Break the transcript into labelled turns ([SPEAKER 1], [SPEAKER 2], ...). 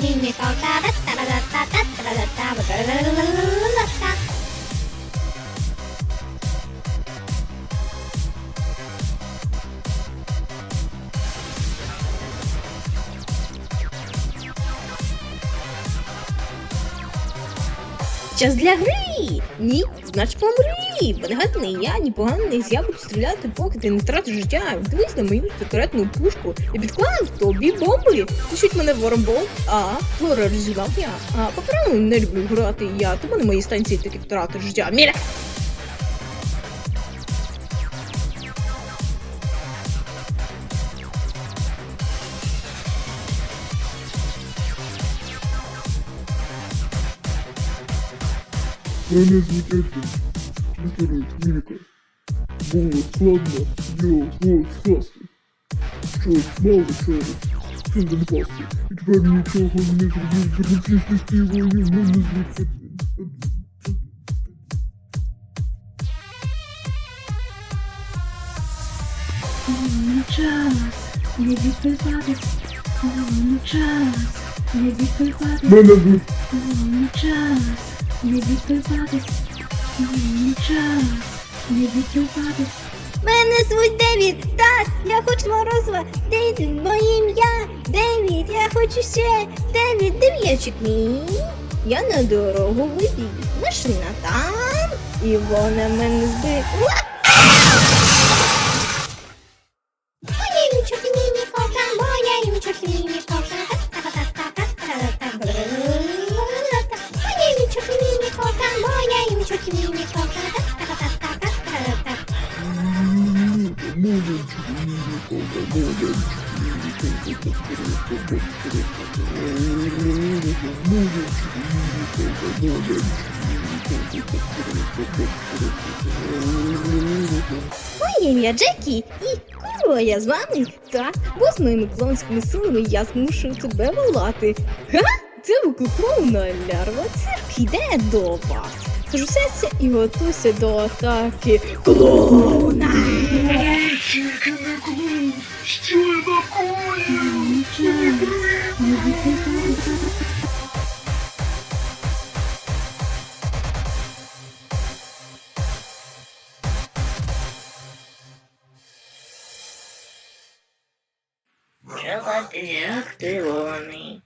[SPEAKER 1] リンネとかだっタらだっタだったらだった。ぶ
[SPEAKER 2] Час для гри! Ні, значить помрі! Бо не гадний я, ні поганий, я буду стріляти, поки ти не втратиш життя. Дивись на мою секретну пушку. Я підклав тобі бомби. Пишіть мене воромбол. А, розігнав я. А, по-правому не люблю грати я, тому на моїй станції таки втратиш життя. Міля!
[SPEAKER 3] Мене звуть. Містер Міміка. Було складно його скласти. Що мало через це занепасти. І тепер нічого не зробив, з його і мене звуть
[SPEAKER 4] час, не відпивати, не час, не відпивати,
[SPEAKER 3] Мене звуть
[SPEAKER 4] час, не відпивати, не час, не.
[SPEAKER 2] Мене звуть Девід. Так, я хочу морозива. Девід, моє ім'я. Девід, я хочу ще. Девід, дев'ячик мій. Я на дорогу вибіг. Машина там, і вона мене збила. Моє ім'я Джекі, і курва я з вами. Так, бо з моїми клонськими силами я змушую тебе волати. Га? Це викликована лярва цирк йде до вас. Тож все і готуйся до атаки. Клоуна!
[SPEAKER 3] Тільки не клоун! Що я накоїв? Не час, не відпивати.
[SPEAKER 5] Чекати активований.